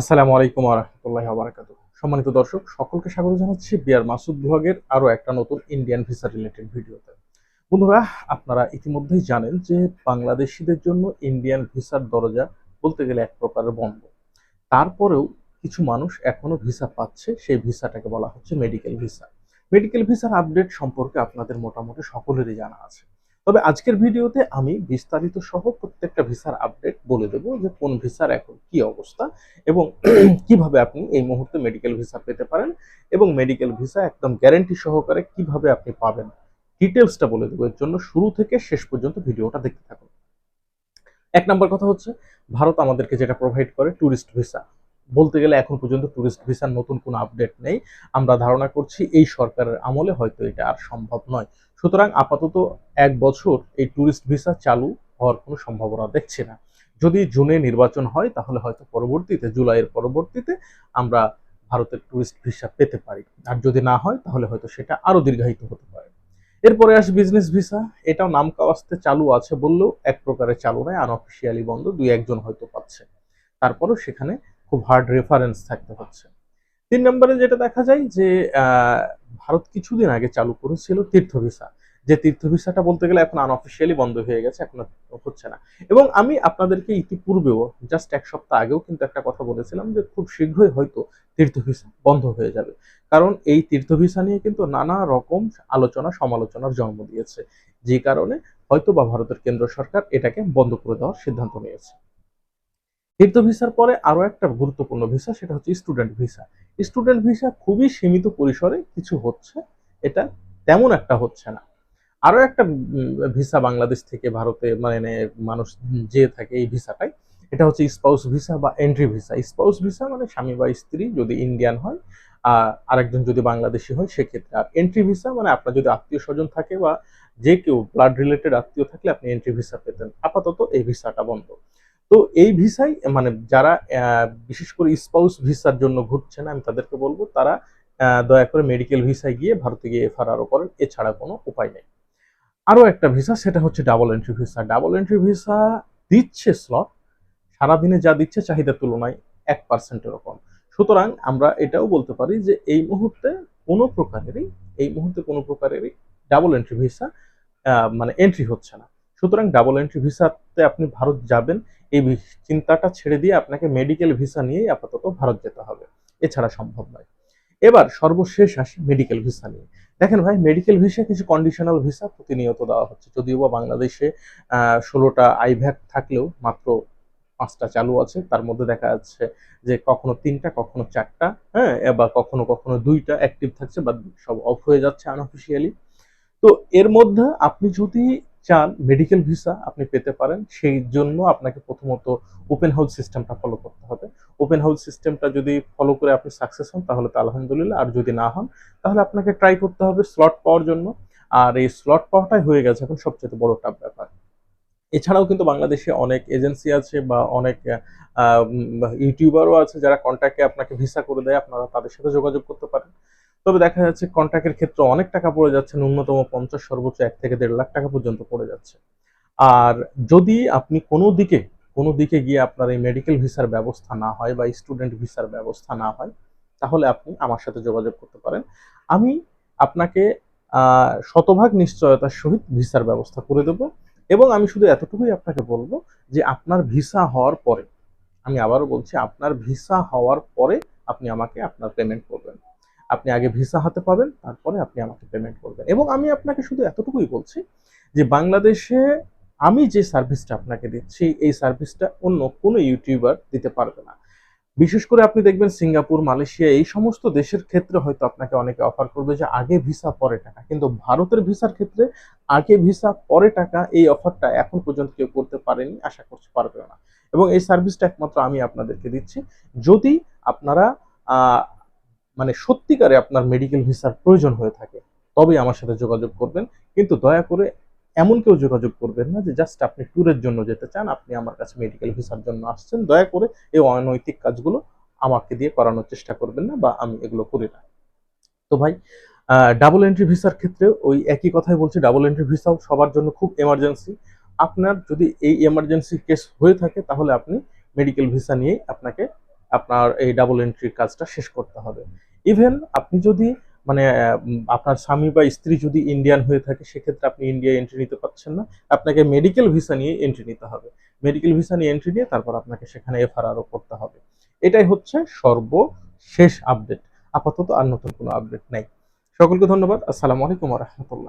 আসসালামু আলাইকুম রহমতুল্লাহ বারাকাত সম্মানিত দর্শক, সকলকে স্বাগত জানাচ্ছি বিয়ার মাসুদ ব্লগের আরও একটা নতুন ইন্ডিয়ান ভিসা রিলেটেড ভিডিওতে। বন্ধুরা, আপনারা ইতিমধ্যেই জানেন যে বাংলাদেশিদের জন্য ইন্ডিয়ান ভিসার দরজা বলতে গেলে এক প্রকারের বন্ধ। তারপরেও কিছু মানুষ এখনও ভিসা পাচ্ছে, সেই ভিসাটাকে বলা হচ্ছে মেডিকেল ভিসা মেডিকেল ভিসার আপডেট সম্পর্কে আপনাদের মোটামুটি সকলেরই জানা আছে। তবে আজকের ভিডিওতে আমি বিস্তারিত সহ প্রত্যেকটা ভিসার আপডেট বলে দেবো যে কোন ভিসার এখন কি অবস্থা এবং কীভাবে আপনি এই মুহূর্তে মেডিকেল ভিসা পেতে পারেন এবং মেডিকেল ভিসা একদম গ্যারেন্টি সহকারে কীভাবে আপনি পাবেন। ডিটেলসটা বলে দেবো। এর জন্য শুরু থেকে শেষ পর্যন্ত ভিডিওটা দেখতে থাকুন। এক নম্বর কথা হচ্ছে, ভারত আমাদেরকে যেটা প্রোভাইড করে ট্যুরিস্ট ভিসা বলতে গেলে এখন পর্যন্ত ট্যুরিস্ট ভিসার নতুন কোনো আপডেট নেই। আমরা ধারণা করছি এই সরকারের আমলে হয়তো এটা আর সম্ভব নয়। সুতরাং আপাতত এক বছর এই ট্যুরিস্ট ভিসা চালু হওয়ার কোনো সম্ভাবনা দেখছি না। যদি জুনে নির্বাচন হয়, তাহলে হয়তো পরবর্তীতে, জুলাইয়ের পরবর্তীতে আমরা ভারতের ট্যুরিস্ট ভিসা পেতে পারি। আর যদি না হয়, তাহলে হয়তো সেটা আরও দীর্ঘায়িত হতে পারে। এরপরে আসে বিজনেস ভিসা এটাও নাম কাওয়াস্তে চালু আছে বললেও এক প্রকারের চালু নয় আনঅফিসিয়ালি বন্ধ, দুই একজন হয়তো পাচ্ছে। তারপরেও সেখানে খুব হার্ড রেফারেন্স থাকতে হচ্ছে। তিন নম্বরে যেটা দেখা যায় যে ভারত কিছুদিন আগে চালু করেছিল তীর্থ ভিসা। যে তীর্থ ভিসাটা বলতে গেলে এখন আনঅফিসিয়ালি বন্ধ হয়ে গেছে, এখন হচ্ছে না। এবং আমি আপনাদেরকে ইতিপূর্বেও জাস্ট এক সপ্তাহ আগেও কিন্তু একটা কথা বলেছিলাম যে, খুব শীঘ্রই হয়তো তীর্থ ভিসা বন্ধ হয়ে যাবে। কারণ এই তীর্থ ভিসা নিয়ে কিন্তু নানা রকম আলোচনা, সমালোচনার জন্ম দিয়েছে। যে কারণে হয়তো বা ভারতের কেন্দ্র সরকার এটাকে বন্ধ করে দেওয়ার সিদ্ধান্ত নিয়েছে। তীর্থ ভিসার পরে আরও একটা গুরুত্বপূর্ণ ভিসা, সেটা হচ্ছে স্টুডেন্ট ভিসা স্টুডেন্ট ভিসা খুবই সীমিত পরিসরে কিছু হচ্ছে, এটা তেমন একটা হচ্ছে না। আরও একটা ভিসা বাংলাদেশ থেকে ভারতে মানে মানুষ যে থাকে এই ভিসাটাই, এটা হচ্ছে স্পাউস ভিসা বা এন্ট্রি ভিসা স্পাউস ভিসা মানে স্বামী বা স্ত্রী যদি ইন্ডিয়ান হয়, আর আরেকজন যদি বাংলাদেশি হয়, সেক্ষেত্রে আর এন্ট্রি ভিসা মানে আপনার যদি আত্মীয় স্বজন থাকে বা যে কেউ ব্লাড রিলেটেড আত্মীয় থাকলে আপনি এন্ট্রি ভিসা পেতেন। আপাতত এই ভিসাটা বন্ধ। তো এই ভিসাই মানে যারা বিশেষ করে স্পাউস ভিসার জন্য ঘুরছেন, আমি তাদেরকে বলব তারা দয়া করে মেডিকেল ভিসায় গিয়ে ভারতে গিয়ে এফআরআরও করেন, এছাড়া কোনো উপায় নেই। আরও একটা ভিসা, সেটা হচ্ছে double entry visa. Double entry visa দিচ্ছে স্লট সারাদিনে যা দিচ্ছে চাহিদার তুলনায় এক পার্সেন্টের কম। সুতরাং আমরা এটাও বলতে পারি যে এই মুহূর্তে কোনো প্রকারেরই, এই মুহূর্তে কোনো প্রকারেরই ডাবল এন্ট্রি ভিসা মানে এন্ট্রি হচ্ছে না। সুতরাং ডাবল এন্ট্রি ভিসাতে আপনি ভারত যাবেন, এই চিন্তাটা ছেড়ে দিয়ে আপনাকে মেডিকেল ভিসা নিয়েই আপাতত ভারত যেতে হবে। এছাড়া সম্ভব নয়। এবার সর্বশেষ আসি মেডিকেল ভিসা নিয়ে। দেখেন ভাই মেডিকেল ভিসা কিছু কন্ডিশনাল ভিসা প্রতিনিয়ত দেওয়া হচ্ছে। যদিও বা বাংলাদেশে ষোলোটা আইভ্যাক থাকলেও মাত্র পাঁচটা চালু আছে। তার মধ্যে দেখা যাচ্ছে যে কখনো তিনটা, কখনো চারটা হ্যাঁ বা কখনো কখনো দুইটা অ্যাক্টিভ থাকছে বা সব অফ হয়ে যাচ্ছে আনঅফিসিয়ালি তো এর মধ্যে আপনি যদি চান মেডিকেল ভিসা আপনি পেতে পারেন, সেই জন্য আপনাকে প্রথমত ওপেন হাউস সিস্টেমটা ফলো করতে হবে। ওপেন হাউস সিস্টেমটা যদি ফলো করে আপনি সাকসেস হন, তাহলে তো আলহামদুলিল্লাহ। আর যদি না হন, তাহলে আপনাকে ট্রাই করতে হবে স্লট পাওয়ার জন্য। আর এই স্লট পাওয়াটাই হয়ে গেছে এখন সবচেয়ে বড় টাফ ব্যাপার। এছাড়াও কিন্তু বাংলাদেশে অনেক এজেন্সি আছে বা অনেক ইউটিউবারও আছে যারা কন্ট্যাক্টে আপনাকে ভিসা করে দেয়। আপনারা তাদের সাথে যোগাযোগ করতে পারেন। তবে দেখা যাচ্ছে কন্ট্রাক্টের ক্ষেত্রে অনেক টাকা পড়ে যাচ্ছে, ন্যূনতম পঞ্চাশ, সর্বোচ্চ এক থেকে দেড় লাখ টাকা পর্যন্ত পড়ে যাচ্ছে। আর যদি আপনি কোনো দিকে কোনো দিকে গিয়ে আপনার এই মেডিকেল ভিসার ব্যবস্থা না হয় বা স্টুডেন্ট ভিসার ব্যবস্থা না হয়, তাহলে আপনি আমার সাথে যোগাযোগ করতে পারেন। আমি আপনাকে শতভাগ নিশ্চয়তার সহিত ভিসার ব্যবস্থা করে দেব এবং আমি শুধু এতটুকুই আপনাকে বলব যে আপনার ভিসা হওয়ার পরে, আমি আবারও বলছি, আপনার ভিসা হওয়ার পরে আপনি আমাকে আপনার পেমেন্ট করবেন। আপনি আগে ভিসা হাতে পাবেন, তারপরে আপনি আমাকে পেমেন্ট করবেন। এবং আমি আপনাকে শুধু এতটুকুই বলছি যে বাংলাদেশে আমি যে সার্ভিসটা আপনাকে দিচ্ছি, এই সার্ভিসটা অন্য কোনো ইউটিউবার দিতে পারবে না। বিশেষ করে আপনি দেখবেন সিঙ্গাপুর, মালয়েশিয়া, এই সমস্ত দেশের ক্ষেত্রে হয়তো আপনাকে অনেকে অফার করবে যে আগে ভিসা, পরে টাকা। কিন্তু ভারতের ভিসার ক্ষেত্রে আগে ভিসা, পরে টাকা এই অফারটা এখন পর্যন্ত কেউ করতে পারেনি, আশা করতে পারবে না। এবং এই সার্ভিসটা একমাত্র আমি আপনাদেরকে দিচ্ছি। যদি আপনারা মানে সত্যিকারে আপনার মেডিকেল ভিসার প্রয়োজন হয়ে থাকে, তবেই আমার সাথে যোগাযোগ করবেন। কিন্তু দয়া করে এমন কেউ যোগাযোগ করবেন না যে জাস্ট আপনি ট্যুরের জন্য যেতে চান, আপনি আমার কাছে মেডিকেল ভিসার জন্য আসছেন। দয়া করে এই অনৈতিক কাজগুলো আমাকে দিয়ে করানোর চেষ্টা করবেন না বা আমি এগুলো করি না। তো ভাই ডাবল এন্ট্রি ভিসার ক্ষেত্রে ওই একই কথাই বলছি ডাবল এন্ট্রি ভিসাও সবার জন্য খুব এমার্জেন্সি আপনার যদি এই এমার্জেন্সি কেস হয়ে থাকে, তাহলে আপনি মেডিকেল ভিসা নিয়েই আপনাকে, আপনার এই ডাবল এন্ট্রির কাজটা শেষ করতে হবে। ইভেন আপনি যদি মানে আপনার স্বামী বা স্ত্রী যদি ইন্ডিয়ান হয়ে থাকে, সেক্ষেত্রে আপনি ইন্ডিয়া এন্ট্রি নিতে পারছেন না। আপনাকে মেডিকেল ভিসা নিয়ে এন্ট্রি নিতে হবে। মেডিকেল ভিসা নিয়ে এন্ট্রি নিয়ে তারপর আপনাকে সেখানে এফআরআরও করতে হবে। এটাই হচ্ছে সর্বশেষ আপডেট আপাতত আর নতুন কোনো আপডেট নেই। সকলকে ধন্যবাদ। আসসালামু আলাইকুম রহমতুল্লাহ।